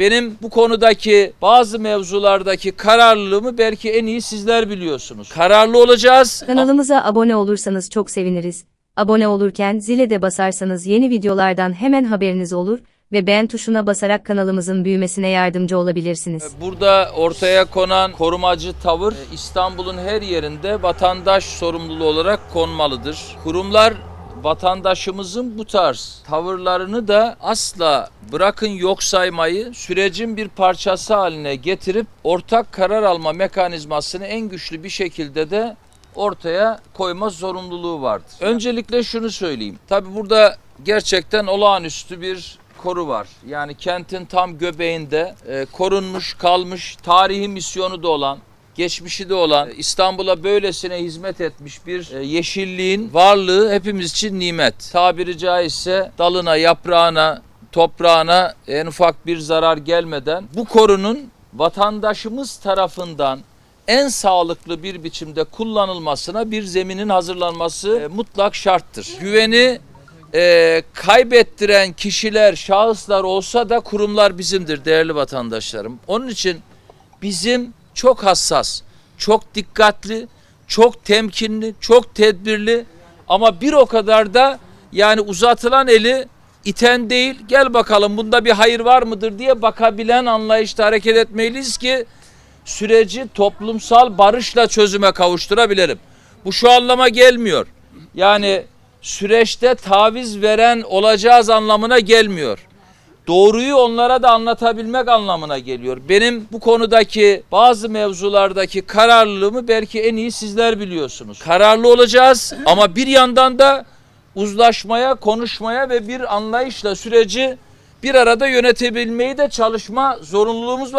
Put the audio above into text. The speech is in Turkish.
Benim bu konudaki bazı mevzulardaki kararlılığımı belki en iyi sizler biliyorsunuz. Kararlı olacağız. Kanalımıza abone olursanız çok seviniriz. Abone olurken zile de basarsanız yeni videolardan hemen haberiniz olur ve beğen tuşuna basarak kanalımızın büyümesine yardımcı olabilirsiniz. Burada ortaya konan korumacı tavır e, İstanbul'un her yerinde vatandaş sorumluluğu olarak konmalıdır. Kurumlar vatandaşımızın bu tarz tavırlarını da asla bırakın yok saymayı sürecin bir parçası haline getirip ortak karar alma mekanizmasını en güçlü bir şekilde de ortaya koyma zorunluluğu vardır. Öncelikle şunu söyleyeyim. Tabi burada gerçekten olağanüstü bir koru var. Yani kentin tam göbeğinde e, korunmuş kalmış tarihi misyonu da olan geçmişi de olan İstanbul'a böylesine hizmet etmiş bir e, yeşilliğin varlığı hepimiz için nimet. Tabiri caizse dalına, yaprağına, toprağına en ufak bir zarar gelmeden bu korunun vatandaşımız tarafından en sağlıklı bir biçimde kullanılmasına bir zeminin hazırlanması e, mutlak şarttır. Güveni e, kaybettiren kişiler, şahıslar olsa da kurumlar bizimdir değerli vatandaşlarım. Onun için bizim çok hassas, çok dikkatli, çok temkinli, çok tedbirli ama bir o kadar da yani uzatılan eli iten değil gel bakalım bunda bir hayır var mıdır diye bakabilen anlayışta hareket etmeliyiz ki süreci toplumsal barışla çözüme kavuşturabilirim. Bu şu anlama gelmiyor. Yani süreçte taviz veren olacağız anlamına gelmiyor. Doğruyu onlara da anlatabilmek anlamına geliyor. Benim bu konudaki bazı mevzulardaki kararlılığımı belki en iyi sizler biliyorsunuz. Kararlı olacağız ama bir yandan da uzlaşmaya, konuşmaya ve bir anlayışla süreci bir arada yönetebilmeyi de çalışma zorunluluğumuz var.